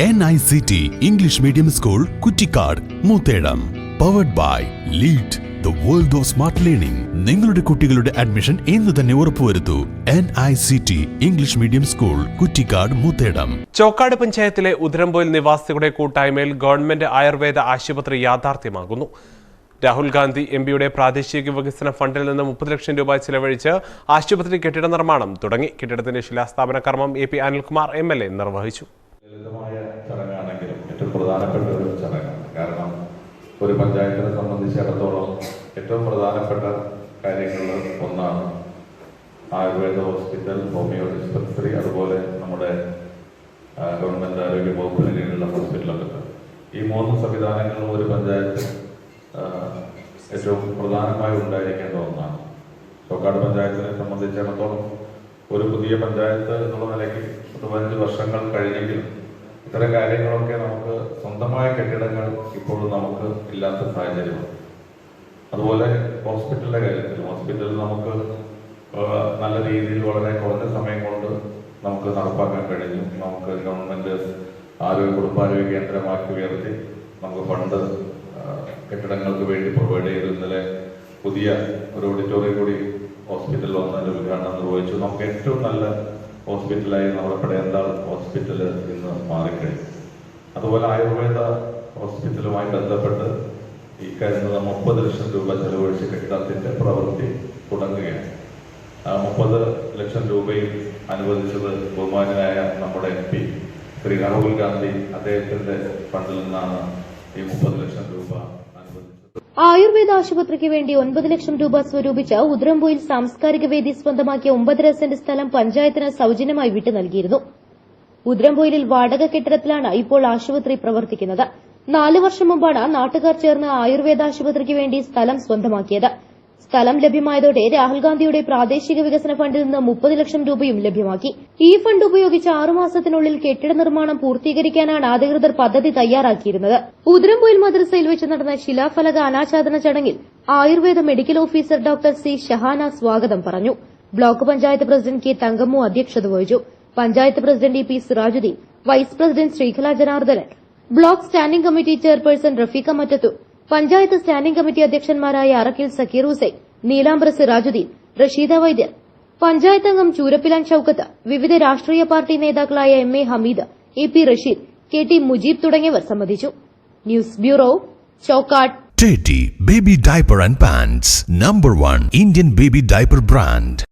N I C T English medium school Kuttikkad Moothedam powered by lead the world of smart learning നിങ്ങളുടെ കുട്ടികളുടെ admission ഇന്ന് തന്നെ ഉറപ്പുവരുത്തൂ N I C T English medium school Kuttikkad Moothedam Chokkad പഞ്ചായത്തിലെ ഉദരംപോയിൽ നിവാസികളുടെ കൂട്ടായ്മയിൽ government Ayurveda ആശുപത്രി യാഥാർത്ഥ്യമാകുന്നു. Rahul Gandhi M പിയുടെ പ്രാദേശിക വികസന ഫണ്ടിൽ നിന്ന് മുപ്പത് ലക്ഷം രൂപ ചെലവഴിച്ച് ആശുപത്രി കെട്ടിട നിർമ്മാണം തുടങ്ങി. കെട്ടിടത്തിന്റെ ശിലാസ്ഥാപന കർമ്മം A P Anilkumar M L A നിർവഹിച്ചു. പ്രധാനപ്പെട്ട ഒരു ചടങ്ങാണ് കാരണം ഒരു പഞ്ചായത്തിനെ സംബന്ധിച്ചിടത്തോളം ഏറ്റവും പ്രധാനപ്പെട്ട കാര്യങ്ങളിൽ ഒന്നാണ് ആയുർവേദ ഹോസ്പിറ്റൽ ഹോമിയോ ഡിസ്പെൻസറി അതുപോലെ നമ്മുടെ ഗവൺമെന്റ് ആരോഗ്യ വകുപ്പിന് കീഴിലുള്ള ഹോസ്പിറ്റലൊക്കെ. ഈ മൂന്ന് സംവിധാനങ്ങളും ഒരു പഞ്ചായത്ത് ഏറ്റവും പ്രധാനമായി ഉണ്ടായിരിക്കേണ്ട ഒന്നാണ്. ചോക്കാട് പഞ്ചായത്തിനെ സംബന്ധിച്ചിടത്തോളം ഒരു പുതിയ പഞ്ചായത്ത് എന്നുള്ള നിലയ്ക്ക് പത്ത് പതിനഞ്ച് വർഷങ്ങൾ കഴിഞ്ഞെങ്കിലും ഇത്തരം കാര്യങ്ങളൊക്കെ നമുക്ക് സ്വന്തമായ കെട്ടിടങ്ങൾ ഇപ്പോഴും നമുക്ക് ഇല്ലാത്ത സാഹചര്യമാണ്. അതുപോലെ ഹോസ്പിറ്റലിന്റെ കാര്യത്തിൽ ഹോസ്പിറ്റലിൽ നമുക്ക് നല്ല രീതിയിൽ വളരെ കുറഞ്ഞ സമയം കൊണ്ട് നമുക്ക് നടപ്പാക്കാൻ കഴിഞ്ഞു. നമുക്ക് ഗവൺമെന്റ് ആരോഗ്യ കുടുംബാരോഗ്യ കേന്ദ്രമാക്കി ഉയർത്തി നമുക്ക് ഫണ്ട് കെട്ടിടങ്ങൾക്ക് വേണ്ടി പ്രൊവൈഡ് ചെയ്തു ഇന്നലെ പുതിയ ഒരു ഓഡിറ്റോറിയം കൂടി ഹോസ്പിറ്റലിൽ വന്നതിന്റെ ഉദ്ഘാടനം നിർവഹിച്ചു. നമുക്ക് ഏറ്റവും നല്ല ഹോസ്പിറ്റലായി നമ്മുടെ പടയന്താൾ ഹോസ്പിറ്റൽ ഇന്ന് മാറിക്കഴിഞ്ഞു. അതുപോലെ ആയുർവേദ ഹോസ്പിറ്റലുമായി ബന്ധപ്പെട്ട് ഈ കരുതുന്ന മുപ്പത് ലക്ഷം രൂപ ചെലവഴിച്ച് കെട്ടിടത്തിന്റെ പ്രവൃത്തി തുടങ്ങുകയാണ്. ആ മുപ്പത് ലക്ഷം രൂപയും അനുവദിച്ചത് ബഹുമാനായ നമ്മുടെ എം പി ശ്രീ രാഹുൽ ഗാന്ധി അദ്ദേഹത്തിന്റെ ഫണ്ടിൽ നിന്നാണ് ഈ മുപ്പത് ലക്ഷം രൂപ ആയുർവേദ ആശുപത്രിക്ക് വേണ്ടി ഒൻപത് ലക്ഷം രൂപ സ്വരൂപിച്ച ഉദ്രംപോയിൽ സാംസ്കാരിക വേദി സ്വന്തമാക്കിയ ഒമ്പതര സെന്റ് സ്ഥലം പഞ്ചായത്തിന് സൌജന്യമായി വിട്ടു നൽകിയിരുന്നു. ഉദ്രംപോയിലിൽ വാടക കെട്ടിടത്തിലാണ് ഇപ്പോൾ ആശുപത്രി പ്രവർത്തിക്കുന്നത്. നാല് വർഷം മുമ്പാണ് നാട്ടുകാർ ചേർന്ന് ആയുർവേദ ആശുപത്രിക്ക് വേണ്ടി സ്ഥലം സ്വന്തമാക്കിയത്. സ്ഥലം ലഭ്യമായതോടെ രാഹുൽ ഗാന്ധിയുടെ പ്രാദേശിക വികസന ഫണ്ടിൽ നിന്ന് മുപ്പത് ലക്ഷം രൂപയും ലഭ്യമാക്കി. ഈ ഫണ്ട് ഉപയോഗിച്ച് ആറുമാസത്തിനുള്ളിൽ കെട്ടിട നിർമ്മാണം പൂർത്തീകരിക്കാനാണ് അധികൃതർ പദ്ധതി തയ്യാറാക്കിയിരുന്നത്. ഉദരംപൊയിൽ മദ്രസയിൽ വെച്ച് നടന്ന ശിലാഫലക അനാച്ഛാദന ചടങ്ങിൽ Ayurveda medical officer doctor C Shahana സ്വാഗതം പറഞ്ഞു. Block panchayat president K Thankammu അധ്യക്ഷത വഹിച്ചു. Panchayat president E P Sirajuddin vice president Sreekala Janardhanan block standing committee chairperson Rafeeqa Mattathu panchayat standing committee അധ്യക്ഷന്മാരായ Arakkil Zakir Hussain Neelambra Sirajuddin Rasheeda Vaidyar panchayat അംഗം ചൂരപ്പിലാൻ ഷൌക്കത്ത് വിവിധ രാഷ്ട്രീയ പാർട്ടി നേതാക്കളായ M A Hameed A P Rasheed K T Mujeeb തുടങ്ങിയവർ സംബന്ധിച്ചു. News bureau Chokkad Baby Diaper and Pants Number 1 Indian Baby Diaper Brand